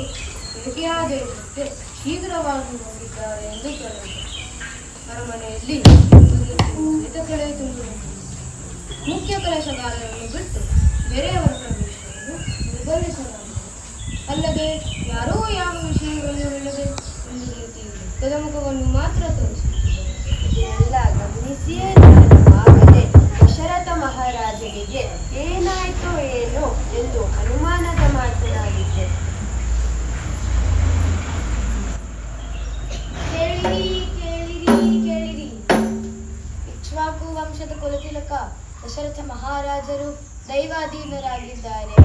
ಮತ್ತೆ ಶೀಘ್ರವಾಗಿ ಹೋಗಿದ್ದಾರೆ ಎಂದು ಕೇಳಿದರು. ಅರಮನೆಯಲ್ಲಿ ಮಿತಕಳೆ ತುಂಬುವುದು ಮುಖ್ಯ ಕೆಲಸಗಾರರನ್ನು ಬಿಟ್ಟು ಬೇರೆಯವರ ಪ್ರವೇಶವನ್ನು ನಿರ್ಬಂಧಿಸಲಾಗಿದೆ. ಅಲ್ಲದೆ ಯಾರೂ ಯಾವ ವಿಷಯಗಳನ್ನು ಹೇಳದೆ ಒಂದು ರೀತಿ ಕದಮುಖವನ್ನು ಮುಖವನ್ನು ಮಾತ್ರ ತೋರಿಸುತ್ತಿದ್ದಾರೆ. ಎಲ್ಲ ಗಮನಿಸಿಯೇ ಆಗದೆ ದಶರಥ ಮಹಾರಾಜನಿಗೆ ಏನಾಯಿತು ಏನು ಎಂದು ಅನುಮಾನದ ಮಾತನಾಡಿದ್ದೆ ಕೇಳಿರಿ ಕೇಳಿರಿ ಕೇಳಿರಿ. ಇಕ್ಷ್ವಾಕು ವಂಶದ ಕುಲತಿಲಕ ದಶರಥ ಮಹಾರಾಜರು ದೈವಾಧೀನರಾಗಿದ್ದಾರೆ.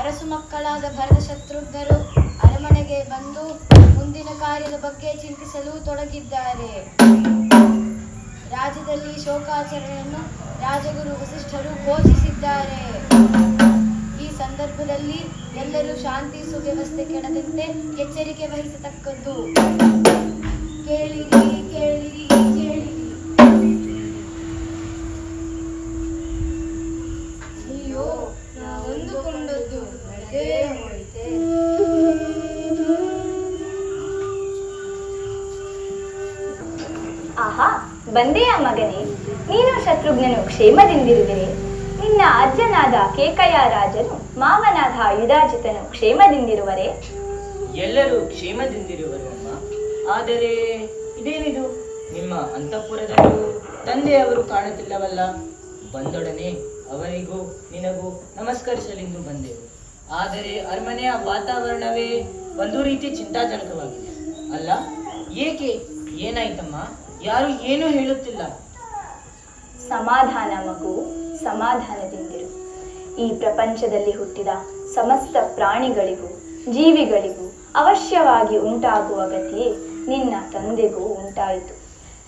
ಅರಸು ಮಕ್ಕಳಾದ ಭರತ ಶತ್ರುಘ್ನರು ಅರಮನೆಗೆ ಬಂದು ಮುಂದಿನ ಕಾರ್ಯದ ಬಗ್ಗೆ ಚಿಂತಿಸಲು ತೊಡಗಿದ್ದಾರೆ. ರಾಜ್ಯದಲ್ಲಿ ಶೋಕಾಚರಣೆಯನ್ನು ರಾಜಗುರು ವಸಿಷ್ಠರು ಘೋಷಿಸಿದ್ದಾರೆ. ಸಂದರ್ಭದಲ್ಲಿ ಎಲ್ಲರೂ ಶಾಂತಿ, ಸುವ್ಯವಸ್ಥೆ ಕೆಡದಂತೆ ಎಚ್ಚರಿಕೆ ವಹಿಸತಕ್ಕದ್ದು. ಕೇಳಿರಿ ಕೇಳಿರಿ ಕೇಳಿರಿ. ಅಯ್ಯೋ ಆಹಾ, ಬಂದೆಯ ಮಗನೇ? ನೀನು ಶತ್ರುಘ್ನನು ಕ್ಷೇಮದಿಂದಿರುವೆ. ನಿನ್ನ ಅಜ್ಜನಾದ ಕೇಕಯ್ಯ ರಾಜನು ಮಾವನಾದ ಯುಧಾಜಿತನು ಕ್ಷೇಮದಿಂದಿರುವರೆ? ಎಲ್ಲರೂ ಕ್ಷೇಮದಿಂದಿರುವರು ಅಮ್ಮ. ಆದರೆ ಇದೇನಿದು? ನಿಮ್ಮ ಅಂತಃಪುರದಲ್ಲೂ ತಂದೆಯವರು ಕಾಣುತ್ತಿಲ್ಲವಲ್ಲ. ಬಂದೊಡನೆ ಅವರಿಗೂ ನಿನಗೂ ನಮಸ್ಕರಿಸಲೆಂದು ಬಂದೆವು. ಆದರೆ ಅರಮನೆಯ ವಾತಾವರಣವೇ ಒಂದು ರೀತಿ ಚಿಂತಾಜನಕವಾಗಿದೆ. ಅಲ್ಲ ಏಕೆ? ಏನಾಯ್ತಮ್ಮ? ಯಾರು ಏನೂ ಹೇಳುತ್ತಿಲ್ಲ. ಸಮಾಧಾನ ಮಗು ಸಮಾಧಾನದಿಂದಿರು ಈ ಪ್ರಪಂಚದಲ್ಲಿ ಹುಟ್ಟಿದ ಸಮಸ್ತ ಪ್ರಾಣಿಗಳಿಗೂ, ಜೀವಿಗಳಿಗೂ ಅವಶ್ಯವಾಗಿ ಉಂಟಾಗುವ ಗತಿಯೇ ನಿನ್ನ ತಂದೆಗೂ ಉಂಟಾಯಿತು.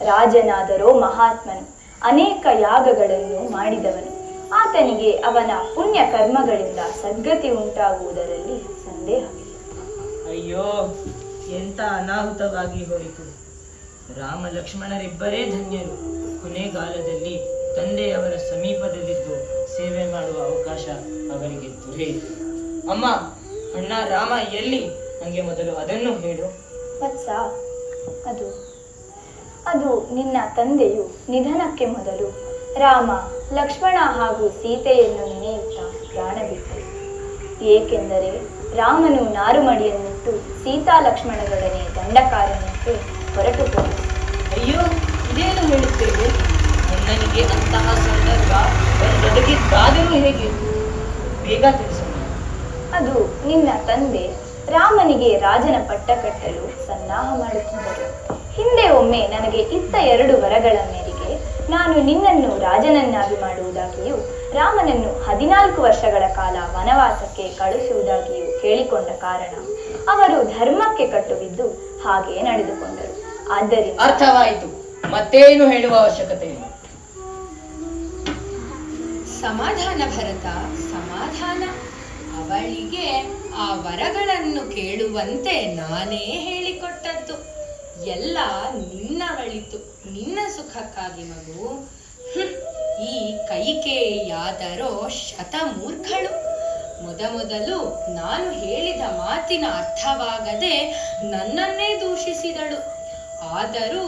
ರಾಜನಾದರೋ ಮಹಾತ್ಮನು ಅನೇಕ ಯಾಗಗಳನ್ನು ಮಾಡಿದವನು. ಆತನಿಗೆ ಅವನ ಪುಣ್ಯ ಕರ್ಮಗಳಿಂದ ಸದ್ಗತಿ ಉಂಟಾಗುವುದರಲ್ಲಿ ಸಂದೇಹ. ಅಯ್ಯೋ ಎಂತ ಅನಾಹುತವಾಗಿ ಹೋಯಿತು. ರಾಮ ಲಕ್ಷ್ಮಣರಿಬ್ಬರೇ ಧನ್ಯರು. ಕೊನೆಗಾಲದಲ್ಲಿ ತಂದೆಯವರ ಸಮೀಪದಲ್ಲಿದ್ದು ಸೇವೆ ಮಾಡುವ ಅವಕಾಶ ಅವರಿಗೆ ದೊರೆಯಿತು ಅಮ್ಮ ಅಣ್ಣ ರಾಮ ಎಲ್ಲಿ? ನನಗೆ ಮೊದಲು ಅದನ್ನು ಹೇಳು. ವತ್ಸ ಅದು ಅದು ನಿನ್ನ ತಂದೆಯು ನಿಧನಕ್ಕೆ ಮೊದಲು ರಾಮ ಲಕ್ಷ್ಮಣ ಹಾಗೂ ಸೀತೆಯನ್ನು ನೆನೆಯುತ್ತಾ ಪ್ರಾಣ ಬಿಟ್ಟರು. ಏಕೆಂದರೆ ರಾಮನು ನಾರುಮಡಿಯನ್ನಿಟ್ಟು ಸೀತಾ ಲಕ್ಷ್ಮಣರೊಡನೆ ದಂಡಕಾರಣ್ಯಕ್ಕೆ ಹೊರಟು ಹೋದರು ಅಯ್ಯೋ ಇದೇನು ಹೇಳುತ್ತೇವೆ? ನನಗೆ ಅಂತಹ ಸಂದರ್ಭ ಒದಗಿದ್ದಾದರೂ ಹೇಗೆ? ಬೇಗ ತಿಳಿಸೋಣ. ಅದು ನಿನ್ನ ತಂದೆ ರಾಮನಿಗೆ ರಾಜನ ಪಟ್ಟ ಕಟ್ಟಲು ಸನ್ನಾಹ ಮಾಡುತ್ತಿದ್ದರು. ಹಿಂದೆ ಒಮ್ಮೆ ನನಗೆ ಇತ್ತ ಎರಡು ವರಗಳ ಮೇರೆಗೆ ನಾನು ನಿನ್ನನ್ನು ರಾಜನನ್ನಾಗಿ ಮಾಡುವುದಾಗಿಯೂ ರಾಮನನ್ನು ಹದಿನಾಲ್ಕು ವರ್ಷಗಳ ಕಾಲ ವನವಾಸಕ್ಕೆ ಕಳುಹಿಸುವುದಾಗಿಯೂ ಕೇಳಿಕೊಂಡ ಕಾರಣ ಅವರು ಧರ್ಮಕ್ಕೆ ಕಟ್ಟುಬಿದ್ದು ಹಾಗೆ ನಡೆದುಕೊಂಡರು. ಆದ್ದರಿಂದ ಅರ್ಥವಾಯಿತು. ಮತ್ತೇನು ಹೇಳುವ ಅವಶ್ಯಕತೆ ಇಲ್ಲ ಸಮಾಧಾನ ಭರತ, ಸಮಾಧಾನ. ಅವಳಿಗೆ ಆ ವರಗಳನ್ನು ಕೇಳುವಂತೆ ನಾನೇ ಹೇಳಿಕೊಟ್ಟದ್ದು. ಎಲ್ಲ ನಿನ್ನವಳಿತು. ನಿನ್ನ ಸುಖಕ್ಕಾಗಿ ಮಗು. ಈ ಕೈಕೇಯಾದರೋ ಶತಮೂರ್ಖಳು. ಮೊದಮೊದಲು ನಾನು ಹೇಳಿದ ಮಾತಿನ ಅರ್ಥವಾಗದೆ ನನ್ನನ್ನೇ ದೂಷಿಸಿದಳು. ಆದರೂ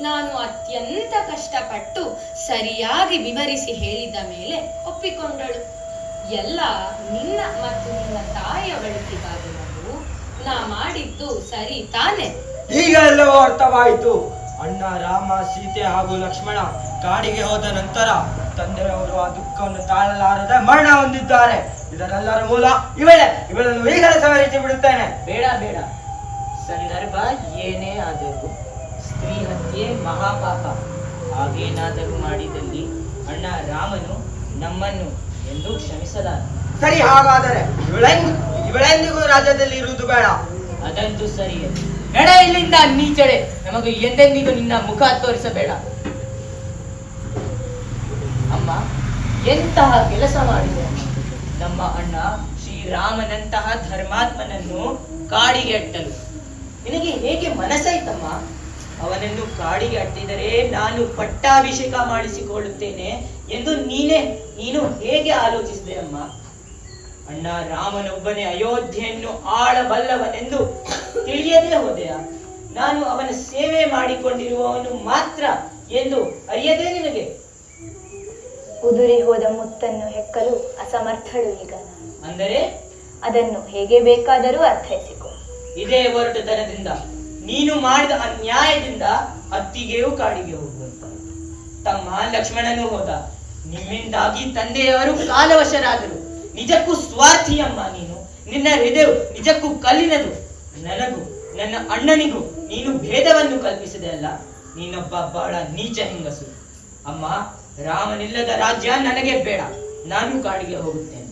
ನಾನು ಅತ್ಯಂತ ಕಷ್ಟಪಟ್ಟು ಸರಿಯಾಗಿ ವಿವರಿಸಿ ಹೇಳಿದ ಮೇಲೆ ಒಪ್ಪಿಕೊಂಡಳು. ಎಲ್ಲ ನಿನ್ನ ಮತ್ತು ನಿನ್ನ ತಾಯಿಯ ಒಳಿತಿಗಾಗಿ ಮಗು ನಾ ಮಾಡಿದ್ದು ಸರಿ ತಾನೆ. ಈಗ ಎಲ್ಲವೂ ಅರ್ಥವಾಯಿತು. ಅಣ್ಣ ರಾಮ ಸೀತೆ ಹಾಗೂ ಲಕ್ಷ್ಮಣ ಕಾಡಿಗೆ ಹೋದ ನಂತರ ತಂದೆಯವರು ಆ ದುಃಖವನ್ನು ತಾಳಲಾರದೆ ಮರಣ ಹೊಂದಿದ್ದಾರೆ. ಇದರೆಲ್ಲರ ಮೂಲ ಇವಳೆ. ಇವಳನ್ನು ಈಗಲೇ ಸವರಿಸಿ ಬಿಡುತ್ತೇನೆ. ಬೇಡ ಬೇಡ. ಸಂದರ್ಭ ಏನೇ ಆದರೂ ಹತ್ಯೆ ಮಹಾಪಾಪ. ಹಾಗೇನಾದರೂ ಮಾಡಿದಲ್ಲಿ ಅಣ್ಣ ರಾಮನು ನಮ್ಮನ್ನು ಎಂದು ಕ್ಷಮಿಸಲ ಸರಿ ಹಾಗಾದರೆ ಇವಳೆಂದು ಇವಳೆಂದಿಗೂ ರಾಜ್ಯದಲ್ಲಿ ಇರುವುದು ಬೇಡ. ಅದಂತೂ ಸರಿ ನಡೆ ಇಲ್ಲಿಂದ ನೀಚಡೆ ನಮಗೆ ಎಂದೆಂದಿಗೂ ನಿನ್ನ ಮುಖ ತೋರಿಸಬೇಡ. ಅಮ್ಮ ಎಂತಹ ಕೆಲಸ ಮಾಡಿದೆ? ನಮ್ಮ ಅಣ್ಣ ಶ್ರೀರಾಮನಂತಹ ಧರ್ಮಾತ್ಮನನ್ನು ಕಾಡಿಗೆ ಅಟ್ಟಲು ನಿನಗೆ ಹೇಗೆ ಮನಸ್ಸಾಯ್ತಮ್ಮ? ಅವನನ್ನು ಕಾಡಿಗೆ ಅಟ್ಟಿದರೆ ನಾನು ಪಟ್ಟಾಭಿಷೇಕ ಮಾಡಿಸಿಕೊಳ್ಳುತ್ತೇನೆ ಎಂದು ನೀನೇ ನೀನು ಹೇಗೆ ಆಲೋಚಿಸಿದೆ ಅಮ್ಮ? ಅಣ್ಣ ರಾಮನೊಬ್ಬನೇ ಅಯೋಧ್ಯೆಯನ್ನು ಆಳಬಲ್ಲವನೆಂದು ತಿಳಿಯದೇ ಹೋದೆಯ? ನಾನು ಅವನ ಸೇವೆ ಮಾಡಿಕೊಂಡಿರುವವನು ಮಾತ್ರ ಎಂದು ಅರಿಯದೇ ನಿನಗೆ? ಉದುರಿ ಹೋದ ಮುತ್ತನ್ನು ಹೆಕ್ಕಲು ಅಸಮರ್ಥಳು ಈಗ. ಅಂದರೆ? ಅದನ್ನು ಹೇಗೆ ಬೇಕಾದರೂ ಅರ್ಥೈಸಿಕೊ. ಇದೇ ಒರಟುತನದಿಂದ ನೀನು ಮಾಡಿದ ಅನ್ಯಾಯದಿಂದ ಅತ್ತಿಗೆಯೂ ಕಾಡಿಗೆ ಹೋಗುವಂತ. ತಮ್ಮ ಲಕ್ಷ್ಮಣನು ಹೋದ. ನಿಮ್ಮಿಂದಾಗಿ ತಂದೆಯವರು ಕಾಲವಶರಾದರು. ನಿಜಕ್ಕೂ ಸ್ವಾರ್ಥಿಯಮ್ಮ ನೀನು. ನಿನ್ನ ಹೃದಯ ನಿಜಕ್ಕೂ ಕಲ್ಲಿನದು. ನನಗೂ, ನನ್ನ ಅಣ್ಣನಿಗೂ ನೀನು ಭೇದವನ್ನು ಕಲ್ಪಿಸಿದೆ ಅಲ್ಲ. ನೀನೊಬ್ಬ ಬಹಳ ನೀಚ ಹೆಂಗಸು. ಅಮ್ಮ, ರಾಮನಿಲ್ಲದ ರಾಜ್ಯ ನನಗೆ ಬೇಡ. ನಾನು ಕಾಡಿಗೆ ಹೋಗುತ್ತೇನೆ.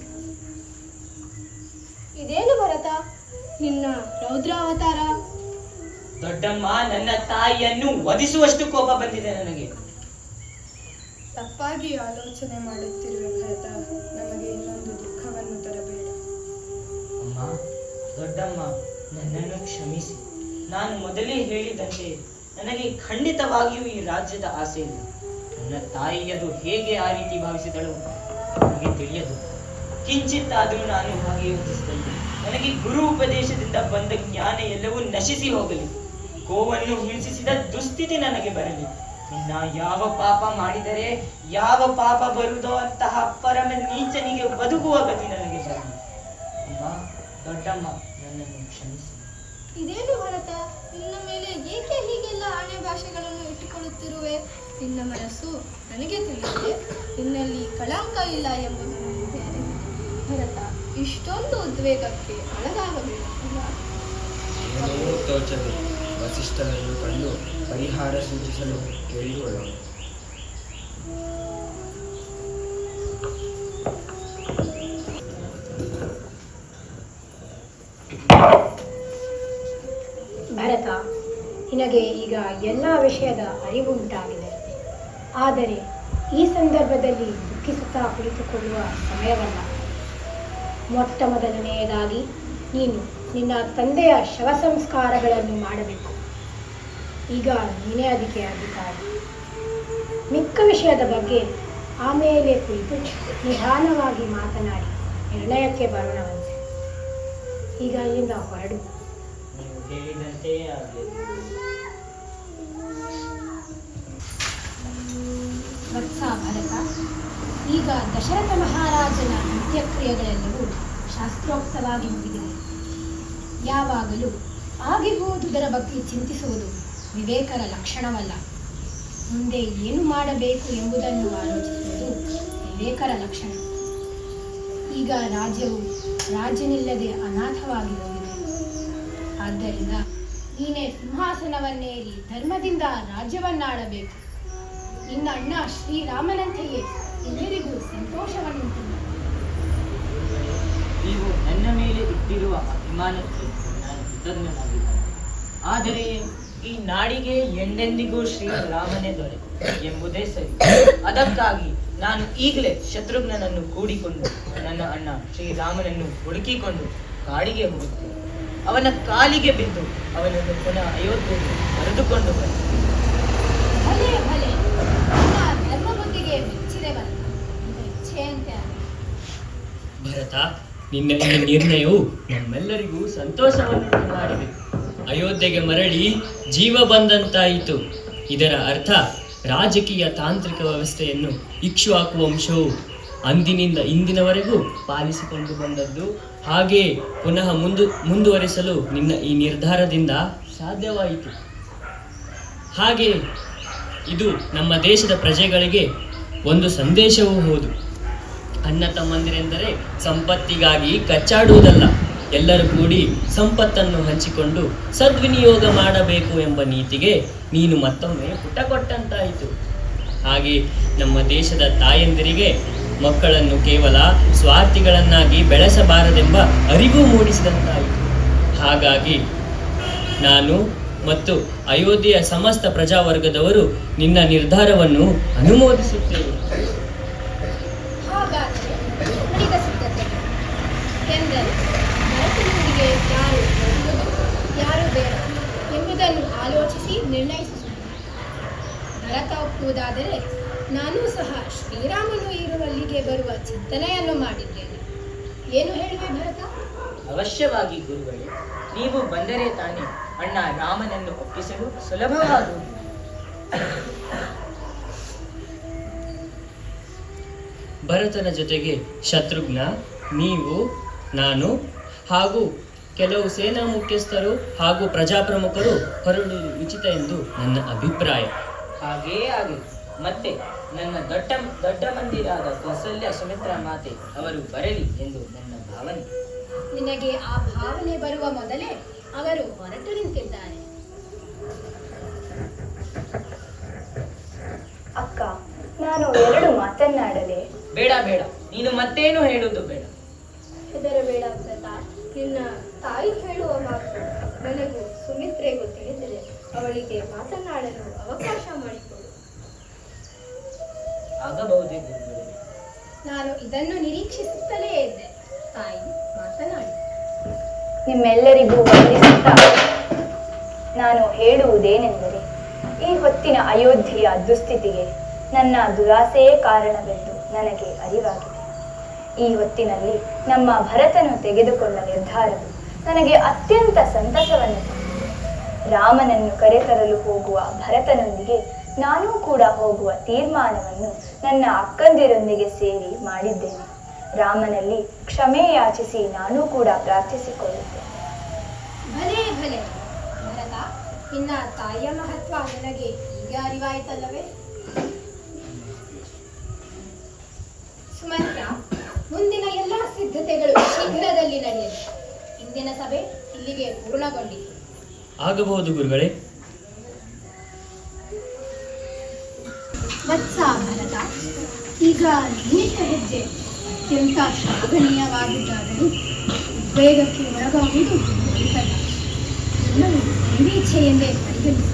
ಇದೇನು ಭರತ? ನಿನ್ನ ರೌದ್ರಾವತಾರ ದೊಡ್ಡಮ್ಮ ನನ್ನ ತಾಯಿಯನ್ನು ವಧಿಸುವಷ್ಟು ಕೋಪ ಬಂದಿದೆ ನನಗೆ. ತಪ್ಪಾಗಿ ಆಲೋಚನೆ ಮಾಡುತ್ತಿರುವ ಭರತ ನಮಗೆ ಇನ್ನೊಂದು ದುಃಖವನ್ನು ತರಬೇಡ. ಅಮ್ಮ ದೊಡ್ಡಮ್ಮ ನನ್ನನ್ನು ಕ್ಷಮಿಸಿ. ನಾನು ಮೊದಲೇ ಹೇಳಿದಂತೆ ನನಗೆ ಖಂಡಿತವಾಗಿಯೂ ಈ ರಾಜ್ಯದ ಆಸೆ ಇಲ್ಲ. ನನ್ನ ತಾಯಿಯದು ಹೇಗೆ ಆ ರೀತಿ ಭಾವಿಸಿದಳು ನನಗೆ ತಿಳಿಯದು. ಕಿಂಚಿತ್ತಾದರೂ ನಾನು ಹಾಗೆ ಯೋಚಿಸಿದಲ್ಲಿ ನನಗೆ ಗುರು ಉಪದೇಶದಿಂದ ಬಂದ ಜ್ಞಾನ ಎಲ್ಲವೂ ನಶಿಸಿ ಹೋಗಲಿ. ಗೋವನ್ನು ಹಿಂಸಿಸಿದ ದುಸ್ಥಿತಿ ನನಗೆ ಬರಲಿ. ನಿನ್ನ ಯಾವ ಪಾಪ ಮಾಡಿದರೆ ಯಾವ ಪಾಪ ಬರುದೋ ಅಂತಹ ಪರಮ ನೀಚನಿಗೆ ಬದುಕುವ ಗತಿ ನನಗೆ ಬರಲಿ. ಅಮ್ಮ ದೊಡ್ಡಮ್ಮ ನನ್ನನ್ನು ಕ್ಷಮಿಸಿ. ಇದೇನು ಭರತ? ನಿನ್ನ ಮೇಲೆ ಏಕೆ ಹೀಗೆಲ್ಲ ಆಣೆ ಭಾಷೆಗಳನ್ನು ಇಟ್ಟುಕೊಳ್ಳುತ್ತಿರುವೆ? ನಿನ್ನ ಮನಸ್ಸು ನನಗೆ ತಿಳಿದಿದೆ ನಿನ್ನಲ್ಲಿ ಕಳಂಕ ಇಲ್ಲ ಎಂಬುದು ನನಗೆ ಭರತ ಇಷ್ಟೊಂದು ಉದ್ವೇಗಕ್ಕೆ ಒಳಗಾಗಬೇಡ. ಏನೂ ಕಂಡು ಪರಿಹಾರ ಸೂಚಿಸಲು ಕೇಳಿಕೊಳ್ಳೋಣ. ಭರತ, ನಿನಗೆ ಈಗ ಎಲ್ಲ ವಿಷಯದ ಅರಿವು ಉಂಟಾಗಿದೆ ಆದರೆ ಈ ಸಂದರ್ಭದಲ್ಲಿ ದುಃಖಿಸುತ್ತಾ ಕುಳಿತುಕೊಳ್ಳುವ ಸಮಯವಲ್ಲ. ಮೊಟ್ಟ ಮೊದಲನೆಯದಾಗಿ ನೀನು ನಿನ್ನ ತಂದೆಯ ಶವ ಸಂಸ್ಕಾರಗಳನ್ನು ಮಾಡಬೇಕು. ಈಗ ನೀನೇ ಅದಕ್ಕೆ ಅಧಿಕಾರಿ. ಮಿಕ್ಕ ವಿಷಯದ ಬಗ್ಗೆ ಆಮೇಲೆ ಕುರಿತು ನಿಧಾನವಾಗಿ ಮಾತನಾಡಿ ನಿರ್ಣಯಕ್ಕೆ ಬರೋಣವಂತೆ. ಈಗ ಇಲ್ಲಿಂದ ಹೊರಡು. ನೀವು ವತ್ಸ ಭರತ ಈಗ ದಶರಥ ಮಹಾರಾಜನ ಅಂತ್ಯಕ್ರಿಯೆಗಳೆಲ್ಲವೂ ಶಾಸ್ತ್ರೋಕ್ತವಾಗಿ ಮುಗಿದಿದೆ. ಯಾವಾಗಲೂ ಆಗಿರುವುದರ ಬಗ್ಗೆ ಚಿಂತಿಸುವುದು ವಿವೇಕರ ಲಕ್ಷಣವಲ್ಲ. ಮುಂದೆ ಏನು ಮಾಡಬೇಕು ಎಂಬುದನ್ನು ಆಲೋಚಿಸುವುದು ವಿವೇಕರ ಲಕ್ಷಣ. ಈಗ ರಾಜ್ಯವು ರಾಜ್ಯನಿಲ್ಲದೆ ಅನಾಥವಾಗಿ ಹೋಗಿದೆ. ಆದ್ದರಿಂದ ನೀನೇ ಸಿಂಹಾಸನವನ್ನೇರಿ ಧರ್ಮದಿಂದ ರಾಜ್ಯವನ್ನಾಡಬೇಕು. ನಿನ್ನ ಅಣ್ಣ ಶ್ರೀರಾಮನಂತೆಯೇ ಎಲ್ಲರಿಗೂ ಸಂತೋಷವನ್ನುಂಟು. ನೀವು ನನ್ನ ಮೇಲೆ ಇಟ್ಟಿರುವ ಅಭಿಮಾನಕ್ಕೆ ನಾನು ಕೃತಜ್ಞನಾಗಿದ್ದೇನೆ. ಆದರೆ ಈ ನಾಡಿಗೆ ಎಂದೆಂದಿಗೂ ಶ್ರೀರಾಮನೇ ದೊರೆ ಎಂಬುದೇ ಸರಿ. ಅದಕ್ಕಾಗಿ ನಾನು ಈಗಲೇ ಶತ್ರುಘ್ನನನ್ನು ಕೂಡಿಕೊಂಡು ನನ್ನ ಅಣ್ಣ ಶ್ರೀರಾಮನನ್ನು ಹುಡುಕಿಕೊಂಡು ಕಾಡಿಗೆ ಹೋಗುತ್ತೇನೆ. ಅವನ ಕಾಲಿಗೆ ಬಿದ್ದು ಅವನನ್ನು ಪುನಃ ಅಯೋಧ್ಯೆಗೆ ಕರೆದುಕೊಂಡು ನಿನ್ನ ಭರತ. ನಿನ್ನ ಈ ನಿರ್ಣಯವು ನಮ್ಮೆಲ್ಲರಿಗೂ ಸಂತೋಷವನ್ನು ಮಾಡಿದೆ ಅಯೋಧ್ಯೆಗೆ ಮರಳಿ ಜೀವ ಬಂದಂತಾಯಿತು. ಇದರ ಅರ್ಥ ರಾಜಕೀಯ ತಾಂತ್ರಿಕ ವ್ಯವಸ್ಥೆಯನ್ನು ಇಕ್ಷು ಹಾಕುವ ಅಂಶವು ಅಂದಿನಿಂದ ಇಂದಿನವರೆಗೂ ಪಾಲಿಸಿಕೊಂಡು ಬಂದದ್ದು. ಹಾಗೆ ಪುನಃ ಮುಂದು, ಮುಂದುವರಿಸಲು ನಿನ್ನ ಈ ನಿರ್ಧಾರದಿಂದ ಸಾಧ್ಯವಾಯಿತು. ಹಾಗೆ ಇದು ನಮ್ಮ ದೇಶದ ಪ್ರಜೆಗಳಿಗೆ ಒಂದು ಸಂದೇಶವೂ ಹೌದು. ಅಣ್ಣ ತಮ್ಮಂದಿರೆಂದರೆ ಸಂಪತ್ತಿಗಾಗಿ ಕಚ್ಚಾಡುವುದಲ್ಲ. ಎಲ್ಲರೂ ಕೂಡಿ ಸಂಪತ್ತನ್ನು ಹಂಚಿಕೊಂಡು ಸದ್ವಿನಿಯೋಗ ಮಾಡಬೇಕು ಎಂಬ ನೀತಿಗೆ ನೀನು ಮತ್ತೊಮ್ಮೆ ಪುಟ ಕೊಟ್ಟಂತಾಯಿತು ಹಾಗೆ ನಮ್ಮ ದೇಶದ ತಾಯಂದಿರಿಗೆ ಮಕ್ಕಳನ್ನು ಕೇವಲ ಸ್ವಾರ್ಥಿಗಳನ್ನಾಗಿ ಬೆಳೆಸಬಾರದೆಂಬ ಅರಿವು ಮೂಡಿಸಿದಂತಾಯಿತು. ಹಾಗಾಗಿ ನಾನು ಮತ್ತು ಅಯೋಧ್ಯೆಯ ಸಮಸ್ತ ಪ್ರಜಾವರ್ಗದವರು ನಿನ್ನ ನಿರ್ಧಾರವನ್ನು ಅನುಮೋದಿಸುತ್ತೇವೆ ಹಾಗಾದರೆ ಉಳಿದ ಸಿದ್ಧತೆಗಳು ಎಂದರೆ ಭರತನೊಂದಿಗೆ ಯಾರು ಬರುವುದು ಯಾರು ಬೇಡ ಎಂಬುದನ್ನು ಆಲೋಚಿಸಿ ನಿರ್ಣಯಿಸುವುದು ನಾನು ನಾನೂ ಸಹ ಶ್ರೀರಾಮನು ಇರುವಲ್ಲಿಗೆ ಬರುವ ಚಿಂತನೆಯನ್ನು ಮಾಡಿದ್ದೇನೆ. ಏನು ಹೇಳುವೆ ಭರತ? ಅವಶ್ಯವಾಗಿ ಗುರುಗಳೇ ನೀವು ಬಂದರೆ ತಾನೇ ಅಣ್ಣ ರಾಮನನ್ನು ಒಪ್ಪಿಸಲು ಸುಲಭವಾಗುವುದು. ಭರತನ ಜೊತೆಗೆ ಶತ್ರುಘ್ನ ನೀವು ನಾನು ಹಾಗೂ ಕೆಲವು ಸೇನಾ ಮುಖ್ಯಸ್ಥರು ಹಾಗೂ ಪ್ರಜಾಪ್ರಮುಖರು ಹೊರಡುವುದು ಉಚಿತ ಎಂದು ನನ್ನ ಅಭಿಪ್ರಾಯ. ಹಾಗೇ ಆಗಿದೆ. ಮತ್ತೆ ನನ್ನ ದೊಡ್ಡ ದೊಡ್ಡ ಮಂದಿರಾದ ಕೌಸಲ್ಯ ಸುಮಿತ್ರ ಮಾತೆ ಅವರು ಬರಲಿ ಎಂದು ನನ್ನ ಭಾವನೆ. ನಿನಗೆ ಆ ಭಾವನೆ ಬರುವ ಮೊದಲೇ ಅವರು ಹೊರಟು ನಿಂತಿದ್ದಾರೆ. ಅಕ್ಕ ನಾನು ಎರಡು ಮಾತನ್ನಾಡಲೆ? ಬೇಡ ಬೇಡ. ನೀನು ಮತ್ತೇನು ಹೇಳುವುದು ಬೇಡ. ಹೆದರಬೇಡ ಪ್ರತಾಪ್. ನಿನ್ನ ತಾಯಿ ಹೇಳುವ ಮಾತು ಅವಳಿಗೆ ಮಾತನಾಡಲು ಅವಕಾಶ ಮಾಡಿಕೊಡು. ನಾನು ಇದನ್ನು ನಿರೀಕ್ಷಿಸುತ್ತಲೇ ಇದ್ದೆ. ತಾಯಿ, ಮಾತನಾಡಿ. ನಿಮ್ಮೆಲ್ಲರಿಗೂ ವಂದಿಸುತ್ತಾ, ನಾನು ಹೇಳುವುದೇನೆಂದರೆ, ಈ ಹೊತ್ತಿನ ಅಯೋಧ್ಯೆಯ ದುಸ್ಥಿತಿಗೆ ನನ್ನ ದುರಾಸೆಯೇ ಕಾರಣವೆಂದು ನನಗೆ ಅರಿವಾಗಿದೆ. ಈ ಹೊತ್ತಿನಲ್ಲಿ ನಮ್ಮ ಭರತನು ತೆಗೆದುಕೊಂಡ ನಿರ್ಧಾರವು ನನಗೆ ಅತ್ಯಂತ ಸಂತಸವನ್ನು ರಾಮನನ್ನು ಕರೆತರಲು ಹೋಗುವ ಭರತನೊಂದಿಗೆ ನಾನೂ ಕೂಡ ಹೋಗುವ ತೀರ್ಮಾನವನ್ನು ನನ್ನ ಅಕ್ಕಂದಿರೊಂದಿಗೆ ಸೇರಿ ಮಾಡಿದ್ದೇನೆ. ರಾಮನಲ್ಲಿ ಕ್ಷಮೆ ಯಾಚಿಸಿ ನಾನೂ ಕೂಡ ಪ್ರಾರ್ಥಿಸಿಕೊಳ್ಳುತ್ತೇನೆ. ಭಲೇ, ಭಲೆ. ಭರತ, ನಿನ್ನ ತಾಯಿಯ ಮಹತ್ವ ನನಗೆ ಈಗ ಅರಿವಾಯಿತಲ್ಲವೇ? ಸುಮಂತ್ರ, ಮುಂದಿನ ಎಲ್ಲ ಸಿದ್ಧತೆಗಳು ಶೀಘ್ರದಲ್ಲಿ ನಡೆಯಲಿ. ಇಂದಿನ ಸಭೆ ಇಲ್ಲಿಗೆ ಪೂರ್ಣಗೊಂಡಿತು. ಆಗಬಹುದು ಗುರುಗಳೇ? ಭರತ ಈಗ ನೀಟ ಹೆಜ್ಜೆ ಅತ್ಯಂತ ಶ್ಲಾಘನೀಯವಾಗಿದ್ದಾದರೂ ಉದ್ವೇಗಕ್ಕೆ ಒಳಗಾಗುವುದು ದೈವೀಚ್ಛೆಯೆಂದೇ ಪರಿಗಣಿಸಿ.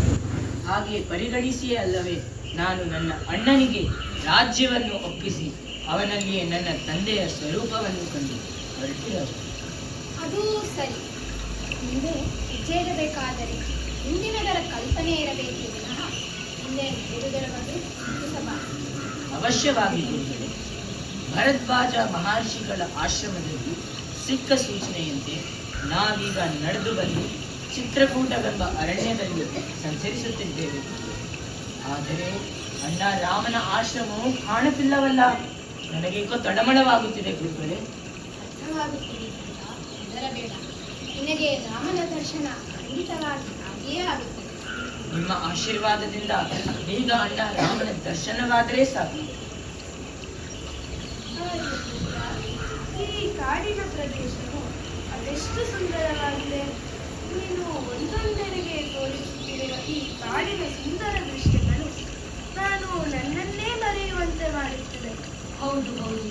ಹಾಗೆ ಪರಿಗಣಿಸಿಯೇ ಅಲ್ಲವೇ ನಾನು ನನ್ನ ಅಣ್ಣನಿಗೆ ರಾಜ್ಯವನ್ನು ಒಪ್ಪಿಸಿ ಅವನಲ್ಲಿಯೇ ನನ್ನ ತಂದೆಯ ಸ್ವರೂಪವನ್ನು ಕಂಡು ಹೊರಟಿರಬಹುದು ಅದೂ ಸರಿ. ಮುಂದೆ ಹೆಜ್ಜೆ ಇಡಬೇಕಾದರೆ ಹಿಂದಿನದರ ಕಲ್ಪನೆ ಇರಬೇಕು ವಿನಃ ಬಗ್ಗೆ ಚಿಂತಿಸಬಾರದು. ಅವಶ್ಯವಾಗಿ ಭರದ್ವಾಜ ಮಹರ್ಷಿಗಳ ಆಶ್ರಮದಲ್ಲಿ ಸಿಕ್ಕ ಸೂಚನೆಯಂತೆ ನಾವೀಗ ನಡೆದು ಬಂದು ಚಿತ್ರಕೂಟವೆಂಬ ಅರಣ್ಯದಲ್ಲಿ ಸಂಚರಿಸುತ್ತಿದ್ದೇವೆ. ಆದರೆ ಅಣ್ಣ ರಾಮನ ಆಶ್ರಮವು ಕಾಣುತ್ತಿಲ್ಲವಲ್ಲ. ನನಗೇಕೋ ತಡಮಳವಾಗುತ್ತಿದೆ ಗುರುಗಳೇ. ನಿನಗೆ ರಾಮನ ದರ್ಶನ ಖಂಡಿತವಾಗಿ ಆಗಿಯೇ ಆಗುತ್ತದೆ ನಿಮ್ಮ ಆಶೀರ್ವಾದದಿಂದ ಈಗ ಅಣ್ಣ ರಾಮನ ದರ್ಶನವಾದರೆ ಸಾಕು. ಈ ಕಾಡಿನ ಪ್ರದೇಶವು ಅದೆಷ್ಟು ಸುಂದರವಾಗಿದೆ. ನೀನು ಒಂದೊಂದರಿಗೆ ತೋರಿಸುತ್ತಿರುವ ಈ ಕಾಡಿನ ಸುಂದರ ದೃಶ್ಯಗಳು ನಾನು ನನ್ನನ್ನೇ ಮರೆಯುವಂತೆ ಮಾಡುತ್ತಿದೆ ಹೌದು ಹೌದು.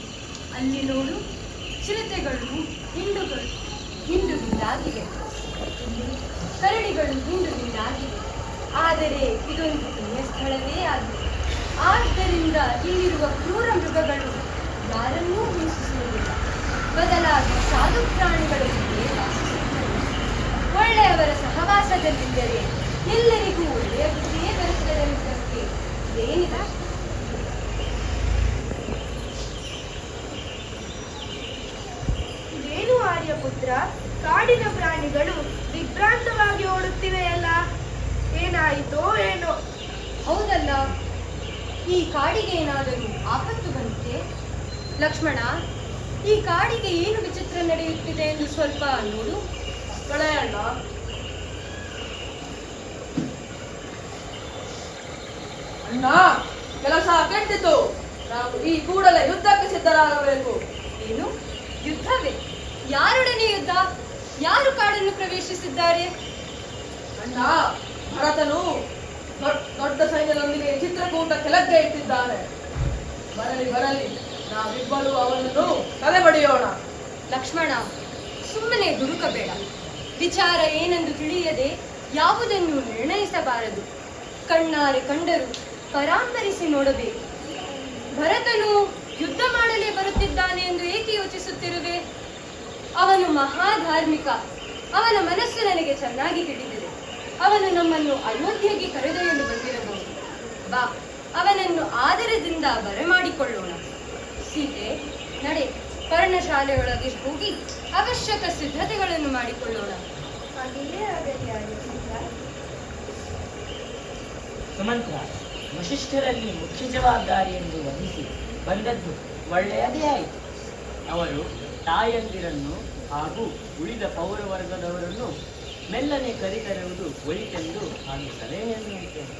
ಅಲ್ಲಿ ನೋಡು ಚಿರತೆಗಳು ಹಿಂಡುಗಳು. ಹಿಂಡು ಹಿಂಡಾಗಿವೆ ಇಲ್ಲಿ ಕರಡಿಗಳು ಹಿಂಡು ಆದರೆ ಇದೊಂದು ಪುಣ್ಯ ಸ್ಥಳವೇ ಆಗಿದೆ. ಆದ್ದರಿಂದ ಇಲ್ಲಿರುವ ಕ್ರೂರ ಮೃಗಗಳು ಯಾರನ್ನೂ ಹಿಂಸಿಸುವುದಿಲ್ಲ. ಬದಲಾಗಿ ಸಾಧು ಪ್ರಾಣಿಗಳೊಂದಿಗೆ ಒಳ್ಳೆಯವರ ಸಹವಾಸದಲ್ಲಿದ್ದರೆ ಎಲ್ಲರಿಗೂ ಒಳ್ಳೆಯ ಬುದ್ಧಿಯೇ ಬರುತ್ತದೆಂಬುದಕ್ಕೆ ಏನಿಲ್ಲ ಇದೇನು ಆರ್ಯಪುತ್ರ? ಕಾಡಿನ ಪ್ರಾಣಿಗಳು ವಿಭ್ರಾಂತವಾಗಿ ಓಡುತ್ತಿವೆಯಲ್ಲ ಏನಾಯಿತೋ ಏನೋ? ಹೌದಲ್ಲ. ಈ ಕಾಡಿಗೆ ಏನಾದರೂ ಆಪತ್ತು ಬಂತೆ ಲಕ್ಷ್ಮಣ ಈ ಕಾಡಿಗೆ ಏನು ವಿಚಿತ್ರ ನಡೆಯುತ್ತಿದೆ ಎಂದು ಸ್ವಲ್ಪ ನೋಡು. ಕಳೆಯಣ್ಣ ಅಣ್ಣ ಕೆಲಸ ಕೆಟ್ಟಿತು ನಾವು ಈ ಕೂಡಲೇ ಯುದ್ಧಕ್ಕೆ ಸಿದ್ಧರಾಗಬೇಕು. ಏನು? ಯುದ್ಧವೇ? ಯಾರೊಡನೆ ಯುದ್ಧ? ಯಾರು ಕಾಡನ್ನು ಪ್ರವೇಶಿಸಿದ್ದಾರೆ? ಅಣ್ಣ, ಭರತನು ದೊಡ್- ದೊಡ್ಡ ಸೈನ್ಯದೊಂದಿಗೆ ಚಿತ್ರಕೂಟ ಲಗ್ಗೆ ಇಟ್ಟಿದ್ದಾನೆ. ಬರಲಿ ಬರಲಿ, ನಾವಿಬ್ಬರು ಅವನನ್ನು ತಲೆ ಬಡಿಯೋಣ ಲಕ್ಷ್ಮಣ, ಸುಮ್ಮನೆ ದುರುಕಬೇಡ. ವಿಚಾರ ಏನೆಂದು ತಿಳಿಯದೆ ಯಾವುದನ್ನು ನಿರ್ಣಯಿಸಬಾರದು. ಕಣ್ಣಾರೆ ಕಂಡರು ಪರಾಂಬರಿಸಿ ನೋಡಬೇಕು. ಭರತನು ಯುದ್ಧ ಮಾಡಲೇ ಬರುತ್ತಿದ್ದಾನೆ ಎಂದು ಏಕೆ ಯೋಚಿಸುತ್ತಿರುವೆ? ಅವನು ಮಹಾಧಾರ್ಮಿಕ. ಅವನ ಮನಸ್ಸು ನನಗೆ ಚೆನ್ನಾಗಿ ತಿಳಿದಿದೆ. ಅವನು ನಮ್ಮನ್ನು ಅಯೋಧ್ಯೆಗೆ ಕರೆದೊಯ್ಯಲು ಬಂದಿರಬಹುದು. ಬಾ ಅವನನ್ನು ಆದರದಿಂದ ಬರಮಾಡಿಕೊಳ್ಳೋಣ. ಸೀತೆ ನಡೆ ಪರ್ಣಶಾಲೆಯೊಳಗೆ ಹೋಗಿ ಅವಶ್ಯಕ ಸಿದ್ಧತೆಗಳನ್ನು ಮಾಡಿಕೊಳ್ಳೋಣ. ಸುಮಂತ್ರ ವಶಿಷ್ಠರಲ್ಲಿ ಮುಖ್ಯ ಜವಾಬ್ದಾರಿಯೆಂದು ವಹಿಸಿ ಬಂದದ್ದು ಒಳ್ಳೆಯದೇ ಆಯಿತು. ಅವರು ತಾಯಂದಿರನ್ನು ಹಾಗೂ ಉಳಿದ ಪೌರವರ್ಗದವರನ್ನು ಮೆಲ್ಲನೆ ಕರೆತರುವುದು ಒಳಿತೆಂದು ನಾನು ಸಲಹೆಯನ್ನು ನೀಡುತ್ತೇನೆ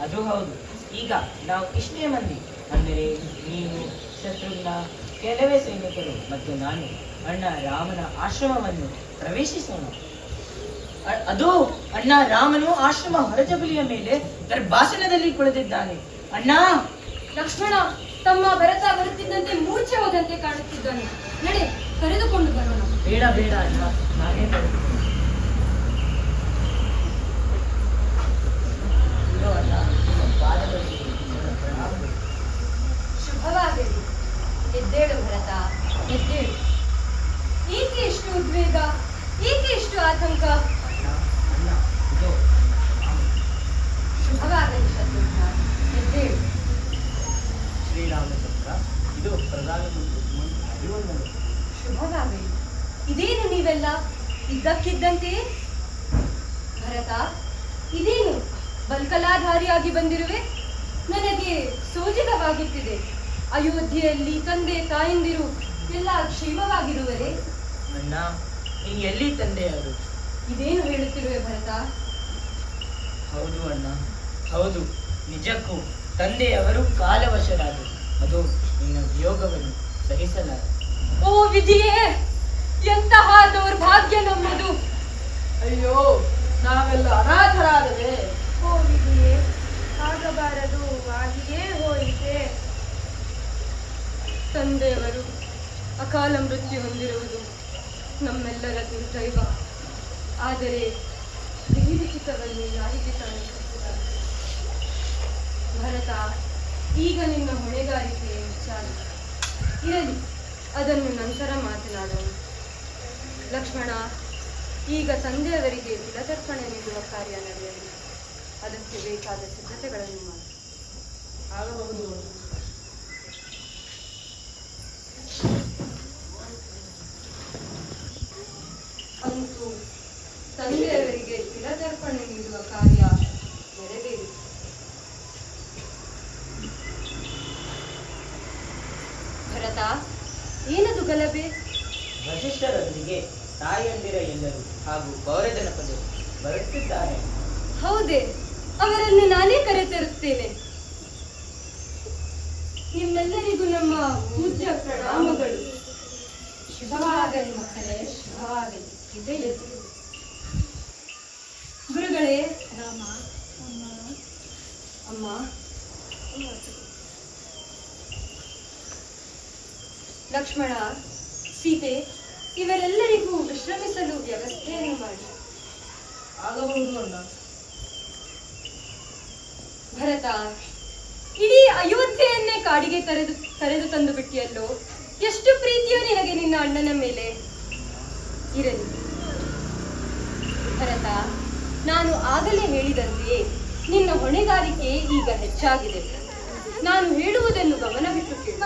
ಅದು ಹೌದು. ಈಗ ನಾವು ಇಷ್ಟೇ ಮಂದಿ. ಅಂದರೆ ನೀನು ಶತ್ರುಘ್ನ, ಕೆಲವೇ ಸೈನಿಕರು ಮತ್ತು ನಾನು, ಅಣ್ಣ ರಾಮನ ಆಶ್ರಮವನ್ನು ಪ್ರವೇಶಿಸೋಣ. ಅದು ಅಣ್ಣ ರಾಮನು ಆಶ್ರಮ ಹೊರಜಗುಲಿಯ ಮೇಲೆ ಗರ್ಭಾಸನದಲ್ಲಿ ಕುಳಿತಿದ್ದಾನೆ. ಅಣ್ಣ! ಲಕ್ಷ್ಮಣ, ತಮ್ಮ ಭರತ ಬರುತ್ತಿದ್ದಂತೆ ಮೂರ್ಛೆ ಹೋದಂತೆ ಕಾಣುತ್ತಿದ್ದಾನೆ. ನಡೆ ಕರೆದುಕೊಂಡು ಬರೋಣ. ಬೇಡ ಬೇಡ ಅಣ್ಣ ನಾನೇ. ಶುಭವಾಗಲಿ. ಎದ್ದೇಳು ಭರತ ಎದ್ದೇಳು. ಏಕೆ ಎಷ್ಟು ಉದ್ವೇಗ ಏಕೆ ಇಷ್ಟು ಆತಂಕ? ಶುಭವಾಗಲಿ ಶತ್ರುಘ್ನ ಎದ್ದೇಳು. ಶ್ರೀರಾಮಚಂದ್ರ ಇದು ಪ್ರಧಾನಮಂತ್ರಿ ಸುಮಂತ್ರ ಅಭಿವಂದನೆ ಶುಭವಾಗಲಿ ಇದೇನು ನೀವೆಲ್ಲ? ಇದ್ದಕ್ಕಿದ್ದಂತೆ ಭರತ ಇದೇನು ಬಲ್ಕಲಾಧಾರಿಯಾಗಿ ಬಂದಿರುವೆ? ನನಗೆ ಸೋಜಿಗವಾಗುತ್ತಿದೆ ಅಯೋಧ್ಯೆಯಲ್ಲಿ ತಂದೆ ತಾಯಂದಿರು ಎಲ್ಲ ಕ್ಷೇಮವಾಗಿರುವರೆ? ಅಣ್ಣ ನೀನು ಎಲ್ಲಿ ತಂದೆಯವರು ಇದೇನು ಹೇಳುತ್ತಿರುವೆ ಭರತ? ಹೌದು ಅಣ್ಣ ಹೌದು. ನಿಜಕ್ಕೂ ತಂದೆಯವರು ಕಾಲವಶರಾದರು. ಅದು ನಿನ್ನ ವಿಯೋಗವನ್ನು ಸಹಿಸಲಾರ ಓ ವಿಧಿಯೇ ಎಂತಹ ದೌರ್ಭಾಗ್ಯ ನಮ್ಮದು? ಅಯ್ಯೋ ನಾವೆಲ್ಲ ಅನಾಥರಾದರೆ? ಓ ವಿಧಿಯೇ ಆಗಬಾರದು ಆಗಿಯೇ ಹೋಯಿತೆ. ತಂದೆಯವರು ಅಕಾಲ ಮೃತ್ಯು ಹೊಂದಿರುವುದು ನಮ್ಮೆಲ್ಲರ ದುರ್ದೈವ. ಆದರೆ ವಿಧಿಲಿಖಿತವನ್ನು ಯಾರಿಗೆ ತಾನೇ? ಭರತ ಈಗ ನಿನ್ನ ಹೊಣೆಗಾರಿಕೆ ವಿಚಾರ. ಇರಲಿ. ಅದನ್ನು ನಂತರ ಮಾತನಾಡೋಣ. ಲಕ್ಷ್ಮಣ ಈಗ ತಂದೆಯವರಿಗೆ ತಿಲತರ್ಪಣೆ ನೀಡುವ ಕಾರ್ಯ ನಡೆಯಲಿ. ಅದಕ್ಕೆ ಬೇಕಾದ ಸಿದ್ಧತೆಗಳನ್ನು ಮಾಡಿ. ಆಗಬಹುದು. ಅಂತೂ ತಂದೆಯವರಿಗೆ ತಿಲತರ್ಪಣೆ ನೀಡುವ ಕಾರ್ಯ ನೆರವೇರಿತು ಭರತ ಏನದು ಗಲಭೆ ವಶಿಷ್ಠರೊಂದಿಗೆ ತಾಯಂದಿರ ಎಲ್ಲರೂ ಹಾಗೂ ಪೌರಜನಪದರು ಬರುತ್ತಿದ್ದಾರೆ. ಹೌದೇ, ಅವರನ್ನು ನಾನೇ ಕರೆತರುತ್ತೇನೆ. ನಿಮ್ಮೆಲ್ಲರಿಗೂ ನಮ್ಮ ಪೂಜ್ಯ ಪ್ರಣಾಮಗಳು. ಶುಭವಾಗಲಿ ಮಕ್ಕಳೇ, ಶುಭವಾಗಲಿ ಗುರುಗಳೇ, ರಾಮ ಅಮ್ಮ. ಲಕ್ಷ್ಮಣ, ಸೀತೆ ಇವರೆಲ್ಲರಿಗೂ ವಿಶ್ರಮಿಸಲು ವ್ಯವಸ್ಥೆಯನ್ನು ಮಾಡಿ. ಆಗಬಹುದು ಅಣ್ಣ ಭರತ, ಇಡೀ ಅಯೋಧ್ಯೆಯನ್ನೇ ಕಾಡಿಗೆ ಕರೆದು ಕರೆದು ತಂದು ಬಿಟ್ಟಿಯಲ್ಲೋ? ಎಷ್ಟು ಪ್ರೀತಿಯೋ ನಿನಗೆ ನಿನ್ನ ಅಣ್ಣನ ಮೇಲೆ? ಇರಲಿ. ಭರತ, ನಾನು ಆಗಲೇ ಹೇಳಿದಂತೆಯೇ ನಿನ್ನ ಹೊಣೆಗಾರಿಕೆ ಈಗ ಹೆಚ್ಚಾಗಿದೆ. ನಾನು ಹೇಳುವುದನ್ನು ಗಮನವಿಟ್ಟು ಕೇಳು.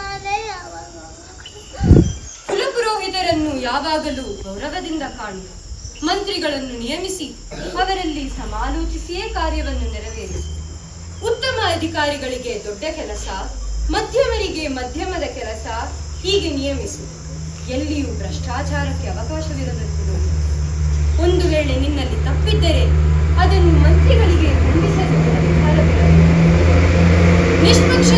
ಕುಲಪುರೋಹಿತರನ್ನು ಯಾವಾಗಲೂ ಗೌರವದಿಂದ ಕಾಣು ಮಂತ್ರಿಗಳನ್ನು ನಿಯಮಿಸಿ ಅವರಲ್ಲಿ ಸಮಾಲೋಚಿಸಿಯೇ ಕಾರ್ಯವನ್ನು ನೆರವೇರಿಸಿ. ಉತ್ತಮ ಅಧಿಕಾರಿಗಳಿಗೆ ದೊಡ್ಡ ಕೆಲಸ, ಮಧ್ಯಮರಿಗೆ ಮಧ್ಯಮದ ಕೆಲಸ ಹೀಗೆ ನಿಯಮಿಸು. ಎಲ್ಲಿಯೂ ಭ್ರಷ್ಟಾಚಾರಕ್ಕೆ ಅವಕಾಶವಿರದಂತೆ ನೋಡು. ಒಂದು ವೇಳೆ ನಿನ್ನಲ್ಲಿ ತಪ್ಪಿದ್ದರೆ ಅದನ್ನು ಮಂತ್ರಿಗಳಿಗೆ ಖಂಡಿಸಲು ನಿಷ್ಪಕ್ಷ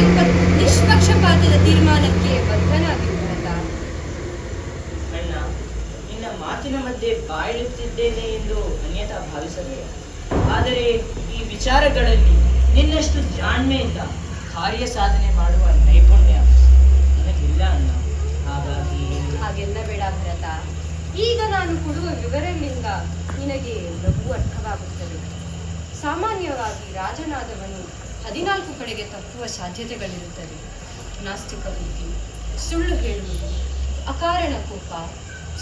ನಿಷ್ಪಕ್ಷಪಾತದ ತೀರ್ಮಾನಕ್ಕೆ ಬದ್ಧನಾಗಿರು ಭರತ ಅಣ್ಣ ನಿನ್ನ ಮಧ್ಯೆ ಬಾಯಿಡುತ್ತಿದ್ದೇನೆ ಎಂದು ಅನ್ಯತಾ ಭಾವಿಸಬೇಕು ಆದರೆ ಈ ವಿಚಾರಗಳಲ್ಲಿ ನಿನ್ನಷ್ಟು ಜಾಣ್ಮೆಯಿಂದ ಕಾರ್ಯ ಸಾಧನೆ ಮಾಡುವ ನೈಪುಣ್ಯ ನನಗಿಲ್ಲ ಅನ್ನ ಹಾಗಾಗಿ ಹಾಗೆಲ್ಲ ಬೇಡ ಭರತ ಈಗ ನಾನು ಕೊಡುವ ವಿವರಗಳಿಂದ ನಿನಗೆ ಲಘು ಅರ್ಥವಾಗುತ್ತದೆ. ಸಾಮಾನ್ಯವಾಗಿ ರಾಜನಾದವನು ಹದಿನಾಲ್ಕು ಕಡೆಗೆ ತಪ್ಪುವ ಸಾಧ್ಯತೆಗಳಿರುತ್ತದೆ. ನಾಸ್ತಿಕ ಬುದ್ಧಿ, ಸುಳ್ಳು ಹೇಳುವುದು, ಅಕಾರಣ ಕೋಪ,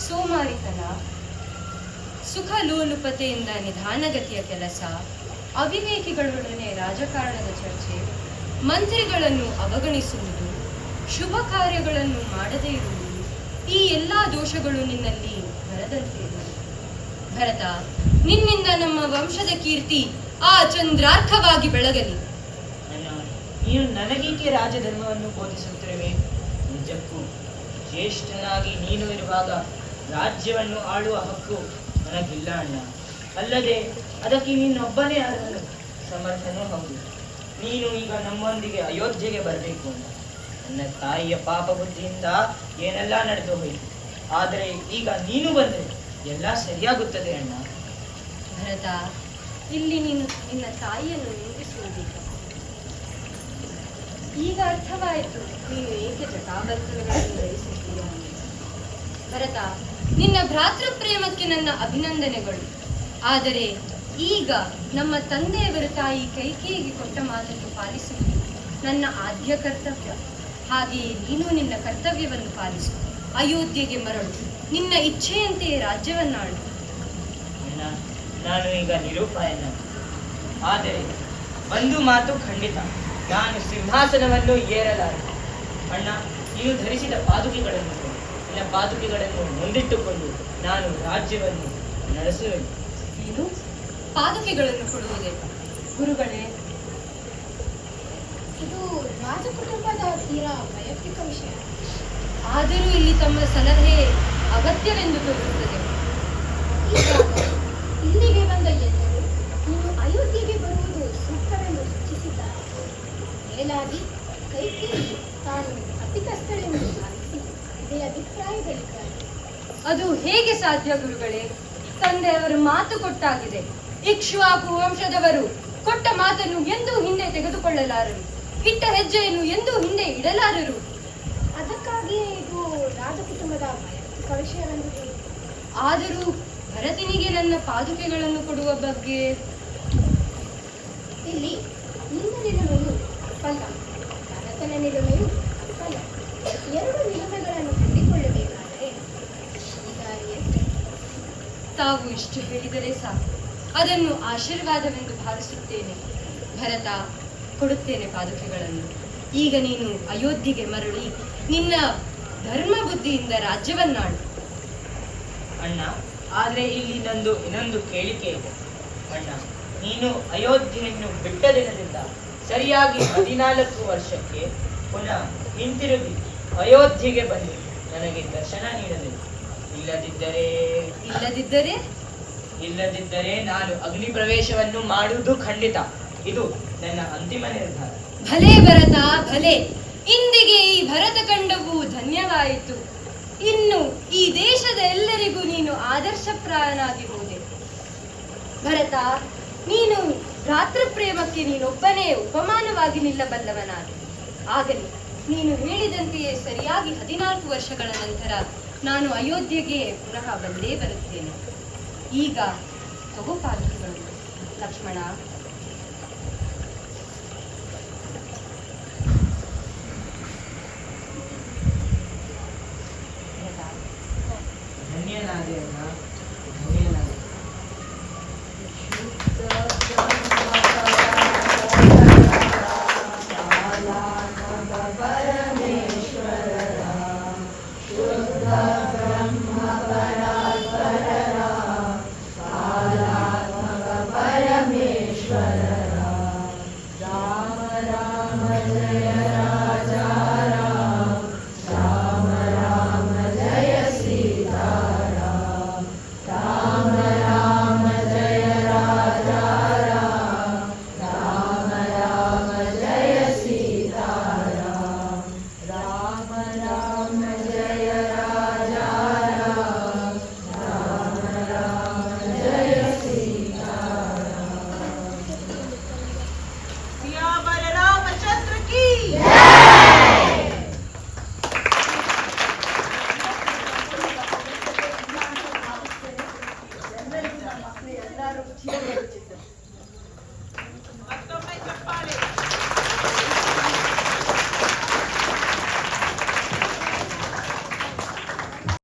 ಸೋಮಾರಿತನ ಸುಖ ಲೋಲುಪತೆಯಿಂದ ನಿಧಾನಗತಿಯ ಕೆಲಸ ಅವಿವೇಕಿಗಳೊಡನೆ ರಾಜಕಾರಣದ ಚರ್ಚೆ, ಮಂತ್ರಿಗಳನ್ನು ಅವಗಣಿಸುವುದು, ಶುಭ ಕಾರ್ಯಗಳನ್ನು ಮಾಡದೇ ಇರುವುದು ದೋಷಗಳು ನಿನ್ನಲ್ಲಿ ಬರದಂತೆ ಭರತ, ನಿನ್ನಿಂದ ನಮ್ಮ ವಂಶದ ಕೀರ್ತಿ ಆ ಚಂದ್ರಾರ್ಕವಾಗಿ ಬೆಳಗಲಿ. ನೀನು ನನಗೀಕೆ ರಾಜಧರ್ಮವನ್ನು ಬೋಧಿಸುತ್ತಿರುವೆ. ನಿಜಕ್ಕೂ ಜ್ಯೇಷ್ಠನಾಗಿ ನೀನು ಇರುವಾಗ ರಾಜ್ಯವನ್ನು ಆಳುವ ಹಕ್ಕು ನನಗಿಲ್ಲ ಅಣ್ಣ ಅಲ್ಲದೆ ಅದಕ್ಕೆ ನೀನೊಬ್ಬನೇ ಆಡಲು ಸಮರ್ಥನೂ ಹೌದು. ನೀನು ಈಗ ನಮ್ಮೊಂದಿಗೆ ಅಯೋಧ್ಯೆಗೆ ಬರಬೇಕು ಅಂತ ನನ್ನ ತಾಯಿಯ ಪಾಪ ಬುದ್ಧಿಯಿಂದ ಏನೆಲ್ಲ ನಡೆದು ಹೋಯಿತು. ಆದರೆ ಈಗ ನೀನು ಬಂದರೆ ಎಲ್ಲ ಸರಿಯಾಗುತ್ತದೆ ಅಣ್ಣ. ಭರತ, ಇಲ್ಲಿ ನೀನು ನಿನ್ನ ತಾಯಿಯನ್ನು ನಿಂದಿಸುವುದಿಲ್ಲ. ಈಗ ಅರ್ಥವಾಯಿತು, ನೀನು ಏಕೆ ಜಟಾಬಂಧನಗಳನ್ನು ಭರತ ನಿನ್ನ ಭ್ರಾತೃ ಪ್ರೇಮಕ್ಕೆ ನನ್ನ ಅಭಿನಂದನೆಗಳು. ಆದರೆ ಈಗ ನಮ್ಮ ತಂದೆಯವರ ತಾಯಿ ಕೈಕೇಯಿಗೆ ಕೊಟ್ಟ ಮಾತನ್ನು ಪಾಲಿಸುವುದು ನನ್ನ ಆದ್ಯ ಕರ್ತವ್ಯ. ಹಾಗೆಯೇ ನೀನು ನಿನ್ನ ಕರ್ತವ್ಯವನ್ನು ಪಾಲಿಸು. ಅಯೋಧ್ಯೆಗೆ ಮರಳು. ನಿನ್ನ ಇಚ್ಛೆಯಂತೆಯೇ ರಾಜ್ಯವನ್ನಾಳು. ಅಣ್ಣ ನಾನು ಈಗ ನಿರೂಪಾಯನ ಆದರೆ ಒಂದು ಮಾತು ಖಂಡಿತ. ನಾನು ಸಿಂಹಾಸನವನ್ನು ಏರಲಾರೆ. ಅಣ್ಣ, ನೀನು ಧರಿಸಿದ ಪಾದುಕೆಗಳನ್ನು. ನಿನ್ನ ಪಾದುಕೆಗಳನ್ನು ಮುಂದಿಟ್ಟುಕೊಂಡು ನಾನು ರಾಜ್ಯವನ್ನು ನಡೆಸುವೆನು. ನೀನು ಪಾದುಕೆಗಳನ್ನು ಕೊಡುವುದೇ. ಗುರುಗಳೇ, ಇದು ರಾಜಕುಟುಂಬದ ತೀರಾ ವೈಯಕ್ತಿಕ ವಿಷಯ. ಆದರೂ ಇಲ್ಲಿ ತಮ್ಮ ಸಲಹೆ ಅಗತ್ಯವೆಂದು ತೋರುತ್ತದೆ. ಇಲ್ಲಿಗೆ ಬಂದ ಎಲ್ಲರೂ ನೀನು ಅಯೋಧ್ಯೆಗೆ ಬರುವುದು ಸೂಕ್ತವೆಂದು ಸೂಚಿಸಿದ್ದಾರೆ. ಮೇಲಾಗಿ ಕೈಕೇಯಿ ತಾನು ತಪ್ಪಿತಸ್ಥಳೆಂದು ಅದು ಹೇಗೆ ಸಾಧ್ಯ ಗುರುಗಳೇ? ತಂದೆಯವರು ಮಾತು ಕೊಟ್ಟಾಗಿದೆ. ಇಕ್ಷ್ವಾಕು ವಂಶದವರು ಕೊಟ್ಟ ಮಾತನ್ನು ಎಂದೂ ಹಿಂದೆ ತೆಗೆದುಕೊಳ್ಳಲಾರರು. ಇಟ್ಟ ಹೆಜ್ಜೆಯನ್ನು ಎಂದೂ ಹಿಂದೆ ಇಡಲಾರರು. ಅದಕ್ಕಾಗಿಯೇ ಇದು ರಾಜಕುಟುಂಬದ ಹೇಳಿ ಆದರೂ ಭರತನಿಗೆ ನನ್ನ ಪಾದುಕೆಗಳನ್ನು ಕೊಡುವ ಬಗ್ಗೆ ಇಲ್ಲಿ ನಿನ್ನ ನಿಲುಮೆಯು ಫಲ ಭರತನ ನಿಲುಮೆಯು ಎರಡು ನಿಲುಮೆಗಳನ್ನು ಕಂಡುಕೊಳ್ಳಬೇಕಾದರೆ ಈ ದಾರಿಯೇ ಸರಿ. ತಾವು ಇಷ್ಟು ಹೇಳಿದರೆ ಸಾಕು. ಅದನ್ನು ಆಶೀರ್ವಾದವೆಂದು ಭಾವಿಸುತ್ತೇನೆ. ಭರತ, ಕೊಡುತ್ತೇನೆ ಪಾದುಕೆಗಳನ್ನು. ಈಗ ನೀನು ಅಯೋಧ್ಯೆಗೆ ಮರಳಿ ನಿನ್ನ ಧರ್ಮ ಬುದ್ಧಿಯಿಂದ ರಾಜ್ಯವನ್ನಾಳು. ಅಣ್ಣ, ಆದರೆ ಇಲ್ಲಿ ನಂದು ಇನ್ನೊಂದು ಕೇಳಿಕೆ ಇದೆ. ಅಣ್ಣ, ನೀನು ಅಯೋಧ್ಯೆಯನ್ನು ಬಿಟ್ಟ ದಿನದಿಂದ ಸರಿಯಾಗಿ ಹದಿನಾಲ್ಕು ವರ್ಷಕ್ಕೆ ಪುನಃ ಹಿಂತಿರುಗಿ ಅಯೋಧ್ಯೆಗೆ ಬಂದು ನನಗೆ ದರ್ಶನ ನೀಡಬೇಕು. ಇಲ್ಲದಿದ್ದರೆ? ಇಲ್ಲದಿದ್ದರೆ? ಇಲ್ಲದಿದ್ದರೆ ನಾನು ಅಗ್ನಿ ಪ್ರವೇಶವನ್ನು ಮಾಡುವುದು ಖಂಡಿತ. ಇದು ನನ್ನ ಅಂತಿಮ ನಿರ್ಧಾರ. ಭಲೆ ಭರತ ಭಲೆ. ಇಂದಿಗೆ ಈ ಭರತ ಕಂಡವು ಧನ್ಯವಾಯಿತು. ಇನ್ನು ಈ ದೇಶದ ಎಲ್ಲರಿಗೂ ನೀನು ಆದರ್ಶಪ್ರಾಯನಾಗಿ ಹೋದೆ. ಭರತ ನೀನು ರಾತ್ರ ಪ್ರೇಮಕ್ಕೆ ನೀನೊಬ್ಬನೇ ಉಪಮಾನವಾಗಿ ನಿಲ್ಲಬಲ್ಲವನಾದ. ಆಗಲಿ ನೀನು ಹೇಳಿದಂತೆಯೇ ಸರಿಯಾಗಿ ಹದಿನಾಲ್ಕು ವರ್ಷಗಳ ನಂತರ ನಾನು ಅಯೋಧ್ಯೆಗೆ ಪುನಃ ಬಂದೇ ಬರುತ್ತೇನೆ. ಈಗ ತಗೋ ಪಾಲಕಿಗಳು ಲಕ್ಷ್ಮಣ